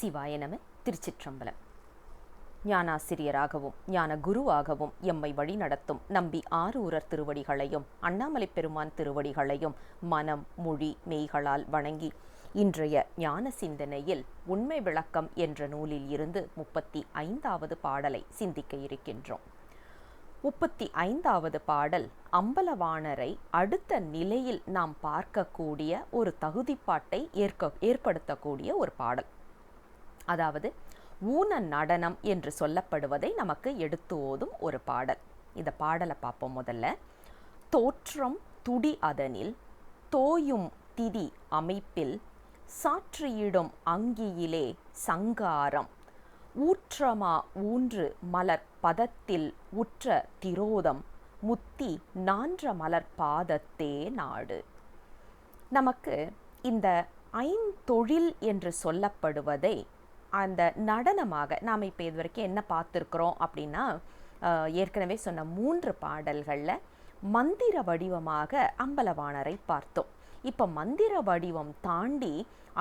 சிவாய நம திருச்சிற்றம்பலம். ஞானாசிரியராகவும் ஞான குருவாகவும் எம்மை வழிநடத்தும் நம்பி ஆரூரர் திருவடிகளையும் அண்ணாமலை பெருமான் திருவடிகளையும் மனம் மொழி மெய்களால் வணங்கி இன்றைய ஞான சிந்தனையில் உண்மை விளக்கம் என்ற நூலில் இருந்து முப்பத்தி ஐந்தாவது பாடலை சிந்திக்க இருக்கின்றோம். முப்பத்தி ஐந்தாவது பாடல் அம்பலவாணரை அடுத்த நிலையில் நாம் பார்க்கக்கூடிய ஒரு தகுதிப்பாட்டை ஏற்க ஏற்படுத்தக்கூடிய ஒரு பாடல். அதாவது ஊன நடனம் என்று சொல்லப்படுவதை நமக்கு எடுத்து ஓதும் ஒரு பாடல். இந்த பாடலை பார்ப்போம் முதல்ல. தோற்றம் துடி அதனில் தோயும் திதி அமைப்பில் சாற்றியிடும் அங்கியிலே சங்காரம் ஊற்றமா ஊன்று மலர் பதத்தில் உற்ற திரோதம் முத்தி நான்ற மலர் பாதத்தே நாடு. நமக்கு இந்த ஐந்தொழில் என்று சொல்லப்படுவதை அந்த நடனமாக நாம் இப்போ இது வரைக்கும் என்ன பார்த்துருக்குறோம் அப்படின்னா ஏற்கனவே சொன்ன மூன்று பாடல்களில் மந்திர வடிவமாக அம்பலவாணரை பார்த்தோம். இப்போ மந்திர வடிவம் தாண்டி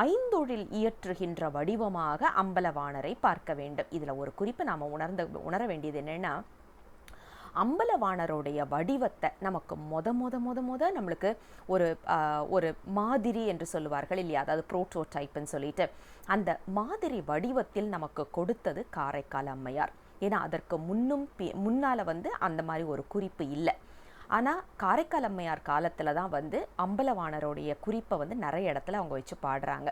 ஐந்தொழில் இயற்றுகின்ற வடிவமாக அம்பலவாணரை பார்க்க வேண்டும். இதில் ஒரு குறிப்பு நாம் உணர்ந்த உணர வேண்டியது என்னென்னா அம்பலவாணருடைய வடிவத்தை நமக்கு மொத மொத மொத மொத நம்மளுக்கு ஒரு ஒரு மாதிரி என்று சொல்லுவார்கள் இல்லையா? அதாவது டைப்புன்னு சொல்லிட்டு. அந்த மாதிரி வடிவத்தில் நமக்கு கொடுத்தது காரைக்கால் அம்மையார். ஏன்னா அதற்கு முன்னும் பி- முன்னால வந்து அந்த மாதிரி ஒரு குறிப்பு இல்லை. ஆனால் காரைக்கால் அம்மையார் காலத்தில் தான் வந்து அம்பலவாணருடைய குறிப்பை வந்து நிறைய இடத்துல அவங்க வச்சு பாடுறாங்க.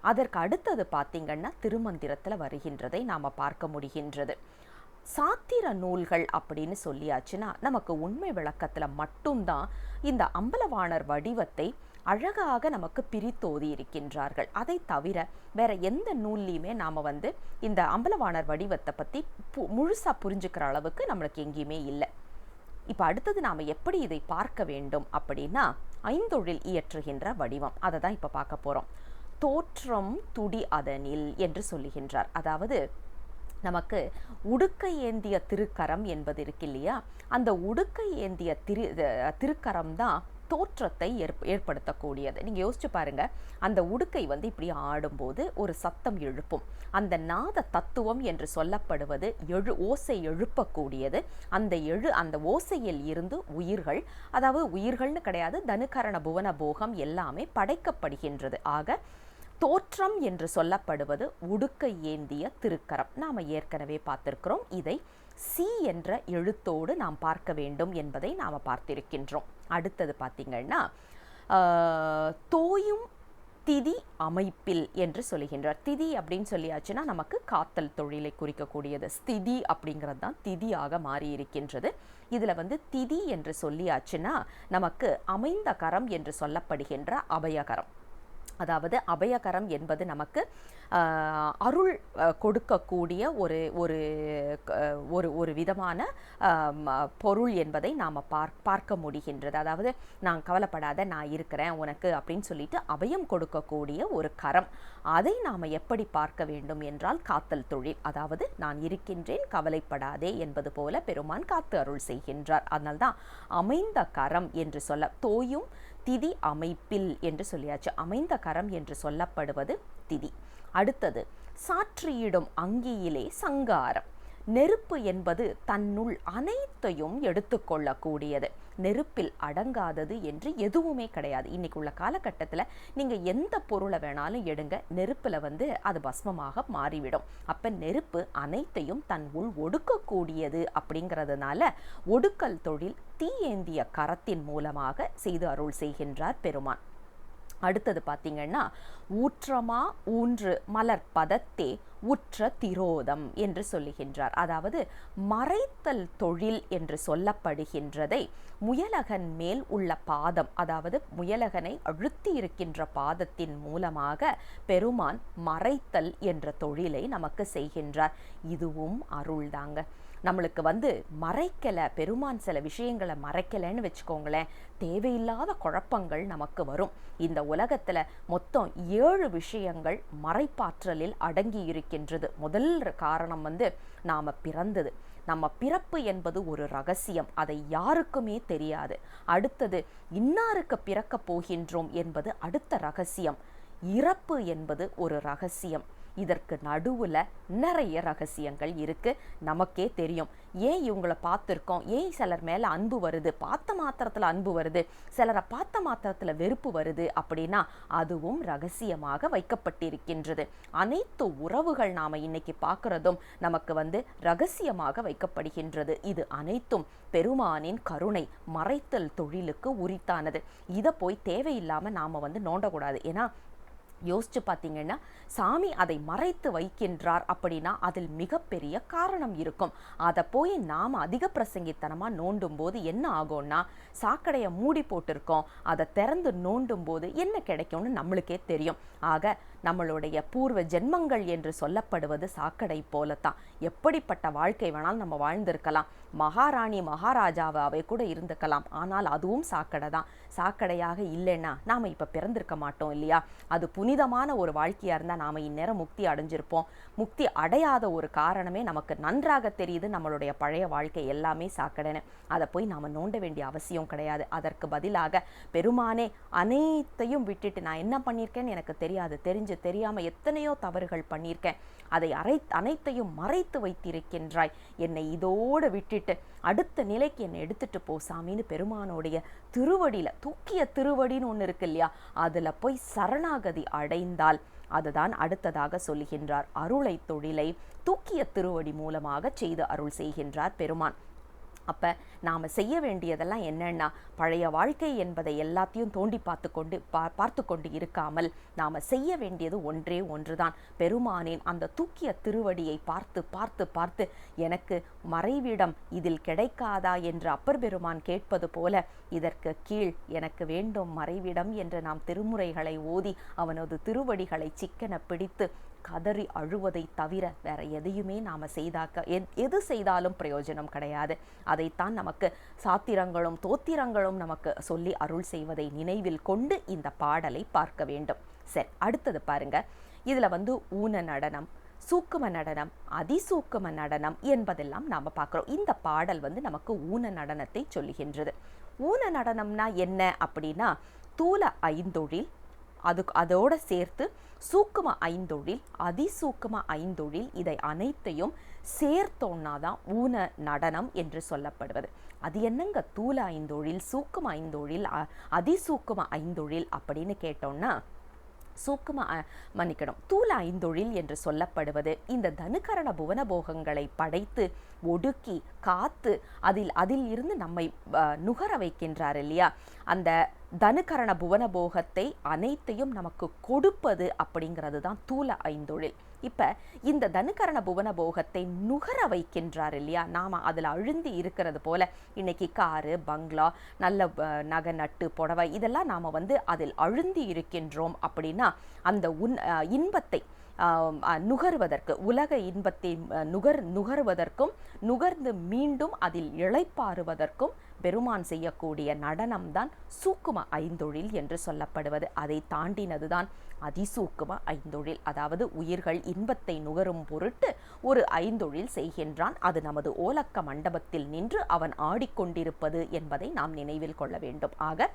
அதற்கு அடுத்தது பார்த்திங்கன்னா திருமந்திரத்தில் வருகின்றதை நாம் பார்க்க முடிகின்றது. சாத்திர நூல்கள் அப்படின்னு சொல்லியாச்சுன்னா நமக்கு உண்மை விளக்கத்தில் மட்டும்தான் இந்த அம்பலவாணர் வடிவத்தை அழகாக நமக்கு பிரித்தோதி இருக்கின்றார்கள். அதை தவிர வேற எந்த நூல்லையுமே நாம் வந்து இந்த அம்பலவாணர் வடிவத்தை பற்றி பு முழுசாக புரிஞ்சுக்கிற அளவுக்கு நம்மளுக்கு எங்கேயுமே இல்லை. இப்போ அடுத்தது நாம் எப்படி இதை பார்க்க வேண்டும் அப்படின்னா ஐந்தொழில் இயற்றுகின்ற வடிவம். அதை தான் இப்போ பார்க்க போகிறோம் தோற்றம் துடி அதனில் என்று சொல்லுகின்றார். அதாவது நமக்கு உடுக்கை ஏந்திய திருக்கரம் என்பது இருக்கு இல்லையா? அந்த உடுக்கை ஏந்திய திரு திருக்கரம் தான் தோற்றத்தை ஏற்ப ஏற்படுத்தக்கூடியது. நீங்கள் யோசிச்சு பாருங்க. அந்த உடுக்கை வந்து இப்படி ஆடும்போது ஒரு சத்தம் எழுப்பும். அந்த நாத தத்துவம் என்று சொல்லப்படுவது எழு ஓசை எழுப்பக்கூடியது. அந்த எழு அந்த ஓசையில் இருந்து உயிர்கள் அதாவது உயிர்கள்னு கிடையாது தனுகரண புவன போகம் எல்லாமே படைக்கப்படுகின்றது. ஆக தோற்றம் என்று சொல்லப்படுவது உடுக்க ஏந்திய திருக்கரம். நாம் ஏற்கனவே பார்த்திருக்கிறோம். இதை சி என்ற எழுத்தோடு நாம் பார்க்க வேண்டும் என்பதை நாம் பார்த்திருக்கின்றோம். அடுத்தது பார்த்திங்கன்னா தோயும் திதி அமைப்பில் என்று சொல்லுகின்றார். திதி அப்படின்னு சொல்லியாச்சுன்னா நமக்கு காத்தல் தொழிலை குறிக்கக்கூடியது. ஸ்திதி அப்படிங்கிறது தான் திதியாக மாறி இருக்கின்றது இதில் வந்து திதி என்று சொல்லியாச்சுன்னா நமக்கு அமைந்த கரம் என்று சொல்லப்படுகின்ற அபயகரம். அதாவது அபயகரம் என்பது நமக்கு அருள் கொடுக்கக்கூடிய ஒரு ஒரு ஒரு ஒரு விதமான பொருள் என்பதை நாம் பார் பார்க்க முடிகின்றது. அதாவது நான் கவலைப்படாத நான் இருக்கிறேன் உனக்கு அப்படின்னு சொல்லிட்டு அபயம் கொடுக்கக்கூடிய ஒரு கரம். அதை நாம் எப்படி பார்க்க வேண்டும் என்றால் காத்தல் தொழில். அதாவது நான் இருக்கின்றேன் கவலைப்படாதே என்பது போல பெருமான் காத்து அருள் செய்கின்றார். அதனால்தான் அமைந்த கரம் என்று சொல்ல தோயும் திதி அமைப்பில் என்று சொல்லியாச்சு. அமைந்த கரம் என்று சொல்லப்படுவது திதி. அடுத்தது சாற்றியிடும் அங்கியிலே சங்காரம். நெருப்பு என்பது தன்னுள் அனைத்தையும் எடுத்துக்கொள்ளக்கூடியது. நெருப்பில் அடங்காதது என்று எதுவுமே கிடையாது. இன்னைக்கு உள்ள காலகட்டத்தில் நீங்கள் எந்த பொருளை வேணாலும் எடுங்க. நெருப்பில் வந்து அது பஸ்மமாக மாறிவிடும். அப்போ நெருப்பு அனைத்தையும் தன் உள் ஒடுக்கக்கூடியது அப்படிங்கிறதுனால ஒடுக்கல் தொழில் தீயேந்திய கரத்தின் மூலமாக செய்து அருள் செய்கின்றார் பெருமான். அடுத்தது பார்த்தீங்கன்னா ஊற்றமா ஊன்று மலர் பதத்தே உற்ற திரோதம் என்று சொல்லுகின்றார். அதாவது மறைத்தல் தொழில் என்று சொல்லப்படுகின்றதை முயலகன் மேல் உள்ள பாதம் அதாவது முயலகனை அழுத்தி இருக்கின்ற பாதத்தின் மூலமாக பெருமான் மறைத்தல் என்ற தொழிலை நமக்கு செய்கின்றார். இதுவும் அருள்தாங்க. நம்மளுக்கு வந்து மறைக்கலை பெருமான் சில விஷயங்களை மறைக்கலைன்னு வச்சுக்கோங்களேன் தேவையில்லாத குழப்பங்கள் நமக்கு வரும். இந்த உலகத்தில் மொத்தம் ஏழு விஷயங்கள் மறைப்பாற்றலில் அடங்கி இருக்கின்றது முதல் காரணம் வந்து நாம் பிறந்தது. நம்ம பிறப்பு என்பது ஒரு ரகசியம். அதை யாருக்குமே தெரியாது. அடுத்தது இன்னாருக்கு பிறக்கப் போகின்றோம் என்பது அடுத்த ரகசியம். இறப்பு என்பது ஒரு ரகசியம். இதற்கு நடுவில் நிறைய ரகசியங்கள் இருக்கு. நமக்கே தெரியும். ஏன் இவங்களை பார்த்துருக்கோம்? ஏன் சிலர் மேலே அன்பு வருது? பார்த்த மாத்திரத்தில் அன்பு வருது. சிலரை பார்த்த மாத்திரத்தில் வெறுப்பு வருது அப்படின்னா அதுவும் ரகசியமாக வைக்கப்பட்டிருக்கின்றது. அனைத்து உறவுகள் நாம் இன்னைக்கு பார்க்குறதும் நமக்கு வந்து ரகசியமாக வைக்கப்படுகின்றது. இது அனைத்தும் பெருமானின் கருணை மறைத்தல் தொழிலுக்கு உரித்தானது. இதை போய் தேவையில்லாமல் நாம் வந்து நோண்டக்கூடாது. ஏன்னா யோசிச்சு பார்த்தீங்கன்னா சாமி அதை மறைத்து வைக்கின்றார் அப்படின்னா அதில் மிகப்பெரிய காரணம் இருக்கும். அதை போய் நாம் அதிக பிரசங்கித்தனமாக நோண்டும் போது என்ன ஆகும்னா சாக்கடையை மூடி போட்டிருக்கோம். அதை திறந்து நோண்டும் போது என்ன கிடைக்கும்னு நம்மளுக்கே தெரியும். ஆக நம்மளுடைய பூர்வ ஜென்மங்கள் என்று சொல்லப்படுவது சாக்கடை போலத்தான். எப்படிப்பட்ட வாழ்க்கை வேணாலும் நம்ம வாழ்ந்திருக்கலாம். மகாராணி மகாராஜாவாவே கூட இருந்துக்கலாம். ஆனால் அதுவும் சாக்கடை தான். சாக்கடையாக இல்லைன்னா நாம் இப்போ பிறந்திருக்க மாட்டோம் இல்லையா? அது புனிதமான ஒரு வாழ்க்கையாக இருந்தால் நாம் இந்நேரம் முக்தி அடைஞ்சிருப்போம். முக்தி அடையாத ஒரு காரணமே நமக்கு நன்றாக தெரியுது. நம்மளுடைய பழைய வாழ்க்கை எல்லாமே சாக்கடைன்னு. அதை போய் நாம் நோண்ட வேண்டிய அவசியம் கிடையாது. அதற்கு பதிலாக பெருமானே அனைத்தையும் விட்டுட்டு நான் என்ன பண்ணியிருக்கேன்னு எனக்கு தெரியாது. தெரிஞ்சு தெரியாமல் எத்தனையோ தவறுகள் பண்ணியிருக்கேன். அதை அரை அனைத்தையும் மறைத்து வைத்திருக்கின்றாய். என்னை இதோடு விட்டுட்டு அடுத்த நிலைக்கு என்னை எடுத்துட்டு போ சாமின்னு பெருமானோடைய திருவடியில் தூக்கிய திருவடின்னு ஒன்று இருக்கு இல்லையா? அதில் போய் சரணாகதி அடைந்தால் அதுதான் அடுத்ததாக சொல்லுகின்றார். அருளை தொழிலை தூக்கிய திருவடி மூலமாக செய்து அருள் செய்கின்றார் பெருமான். அப்போ நாம் செய்ய வேண்டியதெல்லாம் என்னென்னா பழைய வாழ்க்கை என்பதை எல்லாத்தையும் தோண்டி பார்த்து கொண்டு பா பார்த்து கொண்டு இருக்காமல் நாம் செய்ய வேண்டியது ஒன்றே ஒன்றுதான். பெருமானின் அந்த தூக்கிய திருவடியை பார்த்து பார்த்து பார்த்து எனக்கு மறைவிடம் இதில் கிடைக்காதா என்று அப்பர் பெருமான் கேட்பது போல இதற்கு கீழ் எனக்கு வேண்டும் மறைவிடம் என்று நாம் திருமுறைகளை ஓதி அவனது திருவடிகளை சிக்கன பிடித்து கதறி அழுவதை தவிர வேற எதையுமே நாம் செய்தாக்க எது செய்தாலும் பிரயோஜனம் கிடையாது. அதைத்தான் நமக்கு சாத்திரங்களும் தோத்திரங்களும் நமக்கு சொல்லி அருள் செய்வதை நினைவில் கொண்டு இந்த பாடலை பார்க்க வேண்டும். சரி அடுத்தது பாருங்க. இதில் வந்து ஊன நடனம் சூக்கும நடனம் அதிசூக்கும நடனம் என்பதெல்லாம் நாம் பார்க்குறோம். இந்த பாடல் வந்து நமக்கு ஊன நடனத்தை சொல்லுகின்றது. ஊன நடனம்னா என்ன அப்படின்னா தூல ஐந்தொழில் அது அதோட சேர்த்து சூக்கும ஐந்தொழில் அதிசூக்கும ஐந்தொழில் இதை அனைத்தையும் சேர்த்தோன்னா தான் ஊன நடனம் என்று சொல்லப்படுவது. அது என்னங்க? தூல ஐந்தொழில் சூக்கும ஐந்தொழில் அதிசூக்கும ஐந்தொழில் அப்படின்னு கேட்டோம்னா சூக்கமாக மன்னிக்கணும். தூல ஐந்தொழில் என்று சொல்லப்படுவது இந்த தனுகரண புவன போகங்களை படைத்து ஒடுக்கி காத்து அதில் அதில் இருந்து நம்மை நுகர வைக்கின்றார் இல்லையா? அந்த தனுகரண புவன போகத்தை அனைத்தையும் நமக்கு கொடுப்பது அப்படிங்கிறது தான் தூல ஐந்தொழில். இப்போ இந்த தனுகரண புவன போகத்தை நுகர வைக்கின்றார் இல்லையா? நாம் அதில் அழுந்தி இருக்கிறது போல இன்னைக்கு காரு பங்களா நல்ல நகை நட்டு புடவை இதெல்லாம் நாம் வந்து அதில் அழுந்தி இருக்கின்றோம் அப்படின்னா அந்த உன் இன்பத்தை நுகர்வதற்கு உலக இன்பத்தை நுகர் நுகர்வதற்கும் நுகர்ந்து மீண்டும் அதில் இழைப்பாறுவதற்கும் பெருமான் செய்யக்கூடிய நடனம்தான் சூக்கும ஐந்தொழில் என்று சொல்லப்படுவது. அதை தாண்டினதுதான் அதிசூக்கும ஐந்தொழில். அதாவது உயிர்கள் இன்பத்தை நுகரும் பொருட்டு ஒரு ஐந்தொழில் செய்கின்றான். அது நமது ஓலக்க மண்டபத்தில் நின்று அவன் ஆடிக்கொண்டிருப்பது என்பதை நாம் நினைவில் கொள்ள வேண்டும். ஆக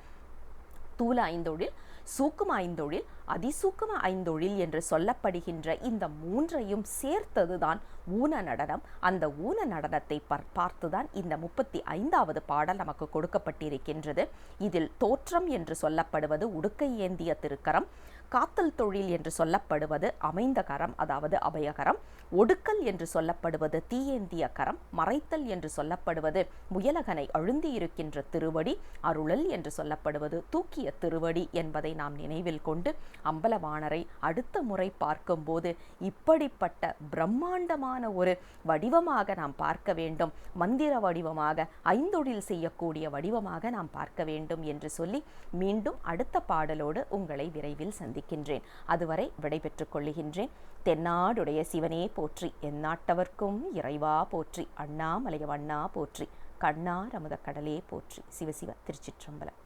தூல ஐந்தொழில் சூக்கும ஐந்தொழில் அதிசூக்கும ஐந்தொழில் என்று சொல்லப்படுகின்ற இந்த மூன்றையும் சேர்த்ததுதான் ஊன நடனம். அந்த ஊன நடனத்தை பார்த்துதான் இந்த முப்பத்தி ஐந்தாவது பாடல் நமக்கு கொடுக்கப்பட்டிருக்கின்றது. இதில் தோற்றம் என்று சொல்லப்படுவது உடுக்கை ஏந்திய திருக்கரம் காத்தல் தொழில் என்று சொல்லப்படுவது அமைந்த கரம் அதாவது அபயகரம் ஒடுக்கல் என்று சொல்லப்படுவது தீயேந்திய கரம். மறைத்தல் என்று சொல்லப்படுவது முயலகனை அழுந்தி இருக்கின்ற திருவடி. அருளல் என்று சொல்லப்படுவது தூக்கிய திருவடி என்பதை நாம் நினைவில் கொண்டு அம்பலவாணரை அடுத்த முறை பார்க்கும்போது இப்படிப்பட்ட பிரம்மாண்டமான ஒரு வடிவமாக நாம் பார்க்க வேண்டும். மந்திர வடிவமாக ஐந்தொழில் செய்யக்கூடிய வடிவமாக நாம் பார்க்க வேண்டும் என்று சொல்லி மீண்டும் அடுத்த பாடலோடு உங்களை விரைவில் சந்திக்கின்றேன் அதுவரை விடைபெற்றுக் கொள்ளுகின்றேன். தென்னாடுடைய சிவனே போற்றி எந்நாட்டவர்க்கும் இறைவா போற்றி அண்ணாமலைய வண்ணா போற்றி கண்ணார் அமுத கடலே போற்றி. சிவசிவ திருச்சிற்றம்பலம்.